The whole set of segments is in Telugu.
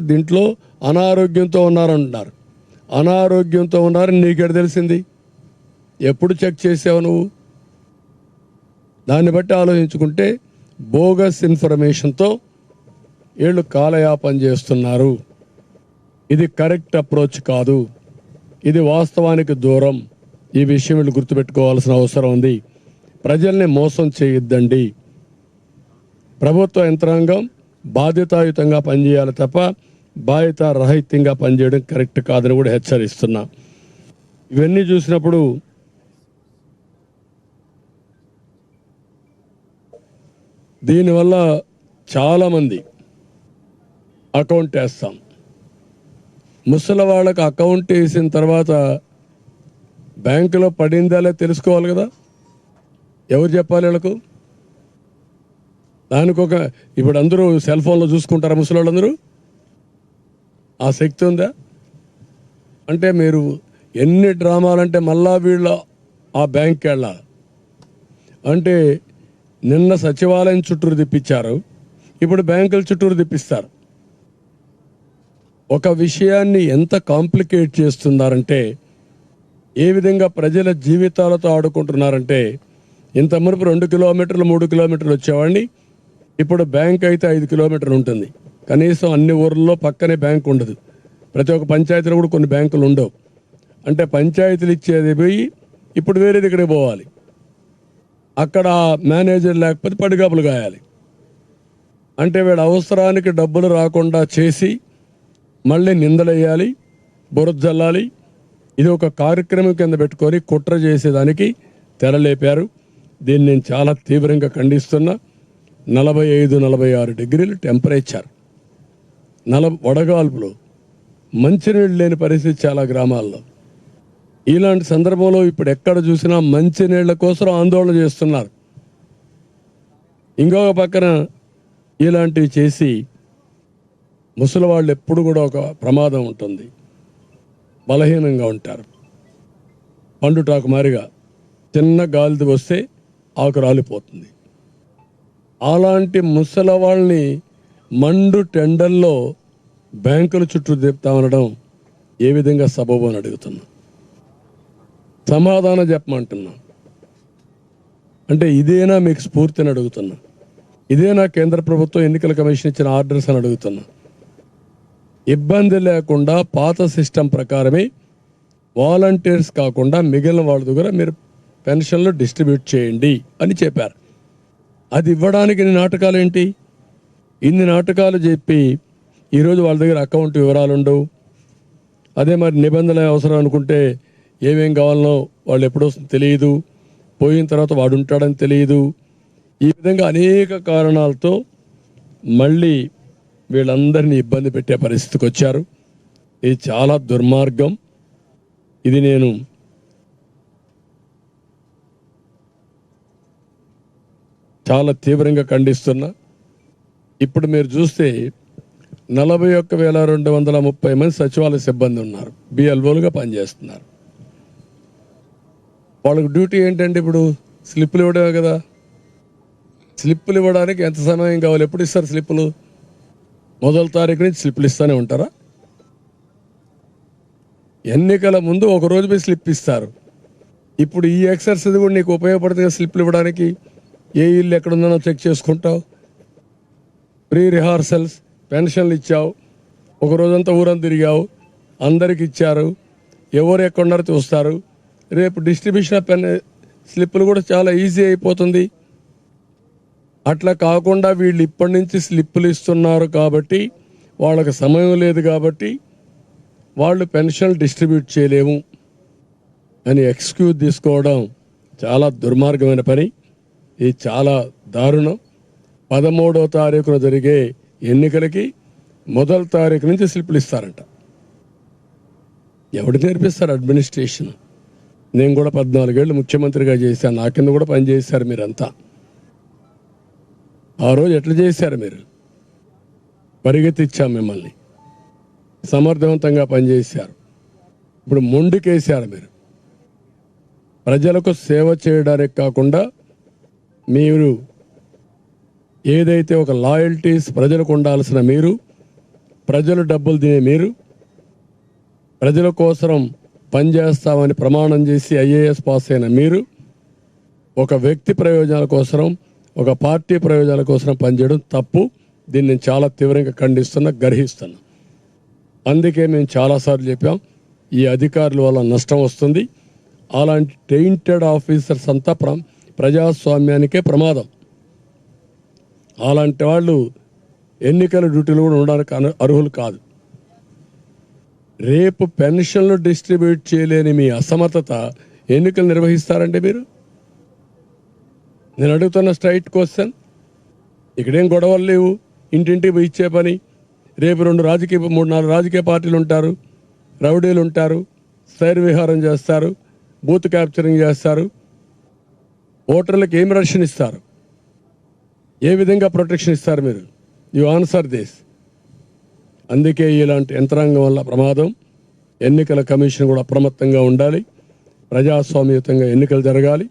దీంట్లో అనారోగ్యంతో ఉన్నారంటున్నారు. అనారోగ్యంతో ఉన్నారని నీకెడ తెలిసింది? ఎప్పుడు చెక్ చేసావు నువ్వు? దాన్ని బట్టి ఆలోచించుకుంటే బోగస్ ఇన్ఫర్మేషన్తో వీళ్ళు కాలయాపన చేస్తున్నారు. ఇది కరెక్ట్ అప్రోచ్ కాదు. ఇది వాస్తవానికి దూరం. ఈ విషయం వీళ్ళు గుర్తుపెట్టుకోవాల్సిన అవసరం ఉంది. ప్రజల్ని మోసం చేయొద్దండి. ప్రభుత్వ యంత్రాంగం బాధ్యతాయుతంగా పనిచేయాలి తప్ప బాధ్యత రహితంగా పనిచేయడం కరెక్ట్ కాదని కూడా హెచ్చరిస్తున్నా. ఇవన్నీ చూసినప్పుడు దీనివల్ల చాలామంది అకౌంట్ వేస్తాం. ముసలి వాళ్ళకి అకౌంట్ వేసిన తర్వాత బ్యాంకులో పడిందా తెలుసుకోవాలి కదా? ఎవరు చెప్పాలి వీళ్ళకు? దానికి ఒక ఇప్పుడు అందరూ సెల్ ఫోన్లో చూసుకుంటారా ముసలి ఆ శక్తి ఉందా? అంటే మీరు ఎన్ని డ్రామాలంటే మళ్ళా వీళ్ళ ఆ బ్యాంక్కి వెళ్ళాలి అంటే నిన్న సచివాలయం చుట్టూరు తిప్పించారు. ఇప్పుడు బ్యాంకుల చుట్టూరు తిప్పిస్తారు. ఒక విషయాన్ని ఎంత కాంప్లికేట్ చేస్తున్నారంటే ఏ విధంగా ప్రజల జీవితాలతో ఆడుకుంటున్నారంటే ఇంత మునుపు రెండు కిలోమీటర్లు మూడు కిలోమీటర్లు వచ్చేవాడిని. ఇప్పుడు బ్యాంక్ అయితే ఐదు కిలోమీటర్లు ఉంటుంది. కనీసం అన్ని ఊర్లలో పక్కనే బ్యాంక్ ఉండదు. ప్రతి ఒక్క పంచాయతీలో కూడా కొన్ని బ్యాంకులు ఉండవు. అంటే పంచాయతీలు ఇచ్చేది పోయి ఇప్పుడు వేరే దగ్గరికి పోవాలి. అక్కడ మేనేజర్ లేకపోతే పడిగాపులు గాయాలి అంటే వీడు అవసరానికి డబ్బులు రాకుండా చేసి మళ్ళీ నిందలేయాలి బురదల్లాలి ఇది ఒక కార్యక్రమం కింద పెట్టుకొని కుట్ర చేసేదానికి తెరలేపారు. దీన్ని నేను చాలా తీవ్రంగా ఖండిస్తున్నా. నలభై ఐదు నలభై ఆరు డిగ్రీలు టెంపరేచర్. నల వడగాల్పులు. మంచినీళ్ళు లేని పరిస్థితి చాలా గ్రామాల్లో. ఇలాంటి సందర్భంలో ఇప్పుడు ఎక్కడ చూసినా మంచినీళ్ళ కోసం ఆందోళన చేస్తున్నారు. ఇంకొక పక్కన ఇలాంటివి చేసి ముసలి వాళ్ళు ఎప్పుడు కూడా ఒక ప్రమాదం ఉంటుంది. బలహీనంగా ఉంటారు. పండుటాకు మారిగా చిన్న గాలిది వస్తే ఆకు రాలిపోతుంది. అలాంటి ముసలి వాళ్ళని మండు టెండల్లో బ్యాంకుల చుట్టూ తిప్పుతామనడం ఉండడం ఏ విధంగా సబబు అని అడుగుతున్నా. సమాధానం చెప్పమంటున్నా. అంటే ఇదేనా మీకు స్ఫూర్తి అని అడుగుతున్నా. ఇదేనా కేంద్ర ప్రభుత్వం ఎన్నికల కమిషన్ ఇచ్చిన ఆర్డర్స్ అని అడుగుతున్నా. ఇబ్బంది లేకుండా పాత సిస్టమ్ ప్రకారమే వాలంటీర్స్ కాకుండా మిగిలిన వాళ్ళ దగ్గర మీరు పెన్షన్లు డిస్ట్రిబ్యూట్ చేయండి అని చెప్పారు. అది ఇవ్వడానికి ఇన్ని నాటకాలు ఏంటి? ఇన్ని నాటకాలు చెప్పి ఈరోజు వాళ్ళ దగ్గర అకౌంట్ వివరాలు ఉండవు అదే మరి నిబంధనలు అవసరం అనుకుంటే ఏమేం కావాలనో వాళ్ళు ఎప్పుడు వస్తుందో తెలియదు. పోయిన తర్వాత వాడు ఉంటాడని తెలియదు. ఈ విధంగా అనేక కారణాలతో మళ్ళీ వీళ్ళందరినీ ఇబ్బంది పెట్టే పరిస్థితికి వచ్చారు. ఇది చాలా దుర్మార్గం. ఇది నేను చాలా తీవ్రంగా ఖండిస్తున్నా. ఇప్పుడు మీరు చూస్తే నలభై ఒక్క వేల రెండు వందల ముప్పై మంది సచివాలయ సిబ్బంది ఉన్నారు. బిఎల్ఓలుగా పనిచేస్తున్నారు. వాళ్ళకి డ్యూటీ ఏంటంటే ఇప్పుడు? స్లిప్పులు ఇవ్వడమే కదా. స్లిప్పులు ఇవ్వడానికి ఎంత సమయం కావాలి? ఎప్పుడు ఇస్తారు స్లిప్పులు? మొదటి తారీఖు నుంచి స్లిప్పులు ఇస్తూనే ఉంటారా? ఎన్నికల ముందు ఒక రోజు పోయి స్లిప్ ఇస్తారు. ఇప్పుడు ఈ ఎక్సర్సైజ్ కూడా నీకు ఉపయోగపడుతుంది స్లిప్పులు స్లిప్లు ఇవ్వడానికి. ఏ ఇల్లు ఎక్కడుందో చెక్ చేసుకుంటావు. ప్రీ రిహార్సల్స్ పెన్షన్లు ఇచ్చావు. ఒక రోజంతా ఊరంతా తిరిగావు. అందరికి ఇచ్చారు. ఎవరు ఎక్కడున్నారో చూస్తారు. రేపు డిస్ట్రిబ్యూషన్ ఆఫ్ పెన్ స్లిప్పులు కూడా చాలా ఈజీ అయిపోతుంది. అట్లా కాకుండా వీళ్ళు ఇప్పటి నుంచి స్లిప్పులు ఇస్తున్నారు కాబట్టి వాళ్ళకి సమయం లేదు కాబట్టి వాళ్ళు పెన్షన్లు డిస్ట్రిబ్యూట్ చేయలేము. అని ఎక్స్క్యూజ్ తీసుకోవడం చాలా దుర్మార్గమైన పని. ఇది చాలా దారుణం. పదమూడో తారీఖున జరిగే ఎన్నికలకి మొదటి తారీఖు నుంచి స్లిప్లు ఇస్తారంట. ఎవడు నేర్పిస్తారు అడ్మినిస్ట్రేషన్? నేను కూడా పద్నాలుగేళ్ళు ముఖ్యమంత్రిగా చేశాను. నా కింద కూడా పనిచేశారు మీరంతా. ఆ రోజు ఎట్లా చేశారు మీరు? పరిగెత్తిచ్చాం మిమ్మల్ని. సమర్థవంతంగా పనిచేశారు. ఇప్పుడు మొండికేశారు మీరు. ప్రజలకు సేవ చేయడానికి కాకుండా మీరు ఏదైతే ఒక లాయల్టీస్ ప్రజలకు ఉండాల్సిన మీరు ప్రజలు డబ్బులు తినే మీరు ప్రజల కోసం పనిచేస్తామని ప్రమాణం చేసి ఐఏఎస్ పాస్ అయిన మీరు ఒక వ్యక్తి ప్రయోజనాల కోసం ఒక పార్టీ ప్రయోజనాల కోసం పనిచేయడం తప్పు. దీన్ని నేను చాలా తీవ్రంగా ఖండిస్తున్నా గర్హిస్తున్నా. అందుకే మేము చాలాసార్లు చెప్పాం ఈ అధికారుల వల్ల నష్టం వస్తుంది. అలాంటి టెయింటెడ్ ఆఫీసర్స్ అంతా ప్రజాస్వామ్యానికే ప్రమాదం. అలాంటి వాళ్ళు ఎన్నికల డ్యూటీలు కూడా ఉండడానికి అర్హులు కాదు. రేపు పెన్షన్లు డిస్ట్రిబ్యూట్ చేయలేని మీ అసమర్థత ఎన్నికలు నిర్వహిస్తారంటే మీరు? నేను అడుగుతున్న స్ట్రైట్ క్వశ్చన్ ఇక్కడేం గొడవలు లేవు. ఇంటింటికి ఇచ్చే పని రేపు రెండు రాజకీయ మూడు నాలుగు రాజకీయ పార్టీలు ఉంటారు రౌడీలు ఉంటారు సైర్ విహారం చేస్తారు బూత్ క్యాప్చరింగ్ చేస్తారు ఓటర్లకు ఏమి రక్షణ ఇస్తారు? ఏ విధంగా ప్రొటెక్షన్ ఇస్తారు మీరు? You answer this. అందుకే ఇలాంటి యంత్రాంగం వల్ల ప్రమాదం. ఎన్నికల కమిషన్ కూడా అప్రమత్తంగా ఉండాలి. ప్రజాస్వామ్యతంగా ఎన్నికలు జరగాలి.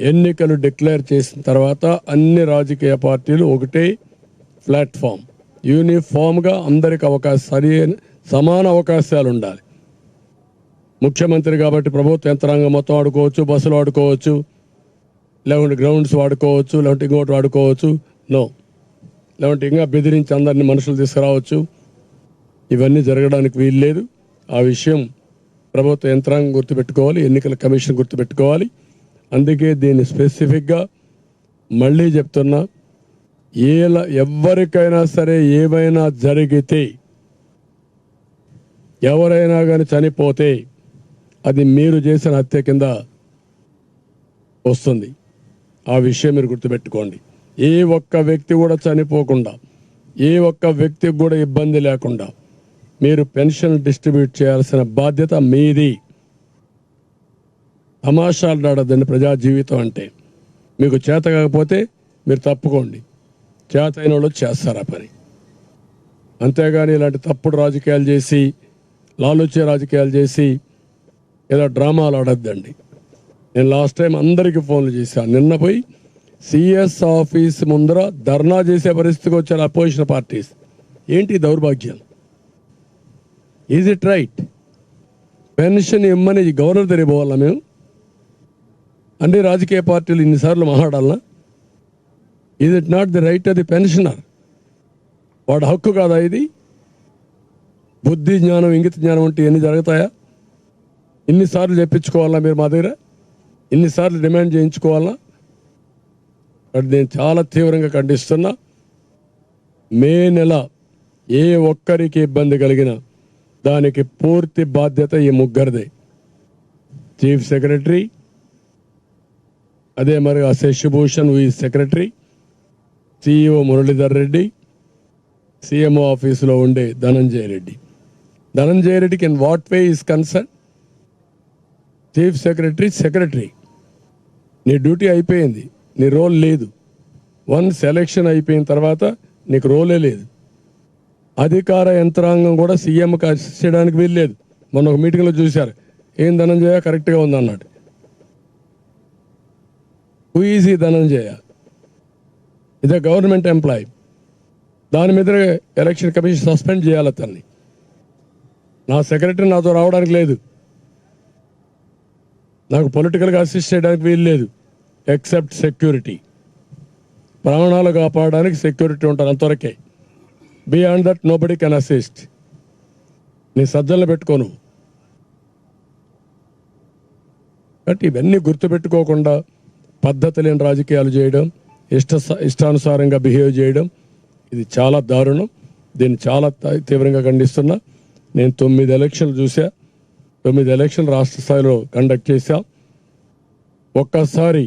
ఎన్నికలు డిక్లేర్ చేసిన తర్వాత అన్ని రాజకీయ పార్టీలు ఒకటే ప్లాట్ఫామ్. యూనిఫామ్గా అందరికి అవకాశం సరి సమాన అవకాశాలు ఉండాలి. ముఖ్యమంత్రి కాబట్టి ప్రభుత్వ యంత్రాంగం మొత్తం ఆడుకోవచ్చు బస్సులు ఆడుకోవచ్చు. లేకుంటే గ్రౌండ్స్ వాడుకోవచ్చు లేకుంటే ఇంకోటి వాడుకోవచ్చు. నో లేకుంటే ఇంకా బెదిరించి అందరిని మనుషులు తీసుకురావచ్చు. ఇవన్నీ జరగడానికి వీలు లేదు. ఆ విషయం ప్రభుత్వ యంత్రాంగం గుర్తుపెట్టుకోవాలి ఎన్నికల కమిషన్ గుర్తుపెట్టుకోవాలి. అందుకే దీన్ని స్పెసిఫిక్గా మళ్ళీ చెప్తున్నా. ఏల ఎవరికైనా సరే ఏమైనా జరిగితే ఎవరైనా కానీ చనిపోతే అది మీరు చేసిన హత్య కింద వస్తుంది. ఆ విషయం మీరు గుర్తుపెట్టుకోండి. ఏ ఒక్క వ్యక్తి కూడా చనిపోకుండా ఏ ఒక్క వ్యక్తికి కూడా ఇబ్బంది లేకుండా మీరు పెన్షన్ డిస్ట్రిబ్యూట్ చేయాల్సిన బాధ్యత మీది. తమాషాలు ఆడదండి ప్రజా జీవితం అంటే. మీకు చేత కాకపోతే మీరు తప్పుకోండి. చేత అయిన వాళ్ళు చేస్తారు ఆ పని. అంతేగాని ఇలాంటి తప్పుడు రాజకీయాలు చేసి లాలుచే రాజకీయాలు చేసి ఏదో డ్రామాలు ఆడద్దండి. నేను లాస్ట్ టైం అందరికీ ఫోన్లు చేశాను నిన్న పోయి సిఎస్ ఆఫీస్ ముందర ధర్నా చేసే పరిస్థితికి వచ్చారు అపోజిషన్ పార్టీస్ ఏంటి దౌర్భాగ్యం? ఈజ్ ఇట్ రైట్ పెన్షన్ ఇమ్మని గవర్నర్ దగ్గర పోవాలా మేము? అన్ని రాజకీయ పార్టీలు ఇన్నిసార్లు మాట్లాడాలనా is it not the right of the pensioner వాడు హక్కు కాదా ఇది? బుద్ధి జ్ఞానం ఇంగిత జ్ఞానం అంటే ఎన్ని జరుగుతాయా? ఇన్నిసార్లు చెప్పించుకోవాలా మీరు మా దగ్గర? ఇన్నిసార్లు డిమాండ్ చేయించుకోవాలా? అది నేను చాలా తీవ్రంగా ఖండిస్తున్నా. మే నెల ఏ ఒక్కరికి ఇబ్బంది కలిగినా దానికి పూర్తి బాధ్యత ఈ ముగ్గురిదే. చీఫ్ సెక్రటరీ అదే మరి శశిభూషణ్ ఈ secretary CEO Muralidhar Reddy CMO ఆఫీసులో ఉండే ధనంజయ రెడ్డి. ధనంజయ రెడ్డికి in what way is concern? Chief secretary secretary. నీ డ్యూటీ అయిపోయింది నీ రోల్ లేదు. వన్ సెలక్షన్ అయిపోయిన తర్వాత నీకు రోలే లేదు. అధికార యంత్రాంగం కూడా సీఎంకి అసిస్ట్ చేయడానికి వీల్లేదు. మొన్న ఒక మీటింగ్లో చూశారు. ఏం ధనంజయ? కరెక్ట్గా ఉందన్నాడు. Who is Dhananjaya? ఇదే గవర్నమెంట్ ఎంప్లాయీ దాని మీద ఎలక్షన్ కమిషన్ సస్పెండ్ చేయాలి అతన్ని. నా సెక్రటరీ నాతో రావడానికి లేదు. నాకు పొలిటికల్గా అసిస్ట్ చేయడానికి వీలు లేదు. ఎక్సెప్ట్ సెక్యూరిటీ ప్రాణాలు కాపాడడానికి సెక్యూరిటీ ఉంటారు అంతవరకే. Beyond that nobody can assist నీ సజ్జలను పెట్టుకోను. కాబట్టి ఇవన్నీ గుర్తుపెట్టుకోకుండా పద్ధతి లేని రాజకీయాలు చేయడం ఇష్ట ఇష్టానుసారంగా బిహేవ్ చేయడం ఇది చాలా దారుణం. దీన్ని చాలా తీవ్రంగా ఖండిస్తున్నా. నేను తొమ్మిది ఎలక్షన్లు చూసా తొమ్మిది ఎలక్షన్ రాష్ట్ర స్థాయిలో కండక్ట్ చేశాం. ఒక్కసారి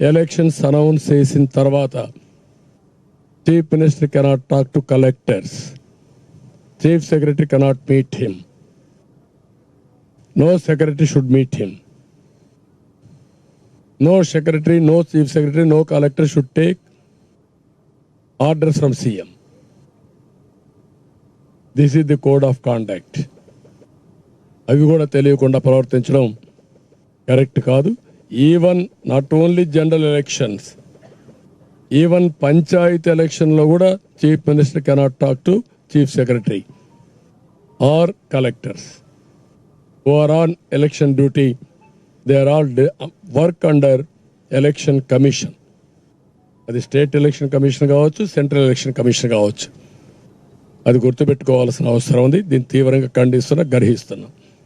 ఎలక్షన్స్ అనౌన్స్ చేసిన తర్వాత chief minister cannot talk to collectors. Chief secretary cannot meet him. No secretary should meet him. No secretary no chief secretary no collector should take orders from CM. This is the code of conduct అవి కూడా తెలియకుండా ప్రవర్తించడం కరెక్ట్ కాదు. Even not only general elections even panchayat ఎలక్షన్లో కూడా chief minister cannot talk to chief secretary or collectors who on election duty duty, they are all de- um, work under అది స్టేట్ ఎలక్షన్ కమిషన్ కావచ్చు సెంట్రల్ ఎలక్షన్ కమిషన్ కావచ్చు. అది గుర్తుపెట్టుకోవాల్సిన అవసరం ఉంది. దీన్ని తీవ్రంగా ఖండిస్తున్నా గర్హిస్తున్నాం.